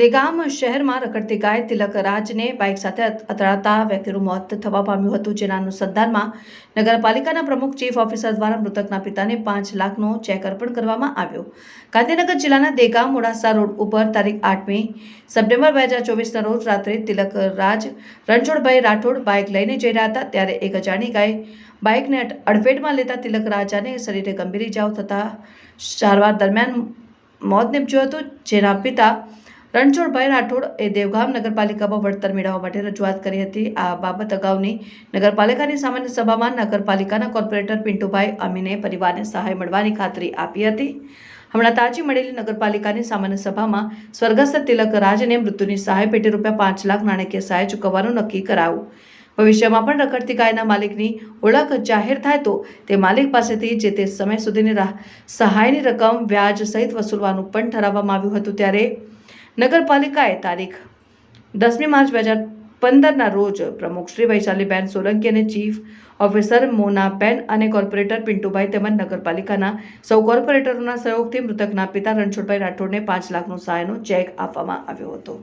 દેગામ શહેરમાં રખડતી ગાય તિલક રાજને બાઇક સાથે અથડાતા વ્યક્તિનું મોત થવા પામ્યું હતું. જેના અનુસંધાનમાં નગરપાલિકાના પ્રમુખ, ચીફ ઓફિસર દ્વારા મૃતકના પિતાને પાંચ લાખનો ચેક અર્પણ કરવામાં આવ્યો. ગાંધીનગર જિલ્લાના દેગામ મોડાસા રોડ ઉપર તારીખ આઠમી સપ્ટેમ્બર બે હજાર ચોવીસના રોજ રાત્રે તિલક રાજ, રણછોડભાઈ રાઠોડ બાઇક લઈને જઈ રહ્યા હતા. ત્યારે એક અજાણી ગાય બાઇકને અડફેટમાં લેતા તિલક રાજાને શરીરે ગંભીર ઇજાઓ થતાં સારવાર દરમિયાન મોત નીપજ્યું હતું. જેના પિતા રણછોડભાઈ રાઠોડ એ દેવગામ નગરપાલિકામાં વળતર મેળવવા માટે રજૂઆત કરી હતી. આ બાબત અગાઉની નગરપાલિકાની સામાન્ય સભામાં નગરપાલિકાના કોર્પોરેટર પિન્ટુભાઈ અમીને પરિવારને સહાય મળવાની ખાતરી આપી હતી. હમણાં તાજી મળેલી નગરપાલિકાની સામાન્ય સભામાં સ્વર્ગસ્થ તિલક રાજને મૃત્યુની સહાય પેટે રૂપિયા પાંચ લાખ નાણાકીય સહાય ચૂકવવાનું નક્કી કરાવ્યું ભવિષ્યમાં પણ રખડતી ગાયના માલિકની ઓળખ જાહેર થાય તો તે માલિક પાસેથી જે તે સમય સુધીની સહાયની રકમ વ્યાજ સહિત વસૂલવાનું પણ ઠરાવવામાં આવ્યું હતું ત્યારે નગરપાલિકાએ તારીખ દસમી માર્ચ બે હજાર પંદરના રોજ પ્રમુખ શ્રી વૈશાલીબેન સોલંકી અને ચીફ ઓફિસર મોનાબેન અને કોર્પોરેટર પિન્ટુભાઈ તેમજ નગરપાલિકાના સૌ કોર્પોરેટરોના સહયોગથી મૃતકના પિતા રણછોડભાઈ રાઠોડને પાંચ લાખનો સહાયનો ચેક આપવામાં આવ્યો હતો.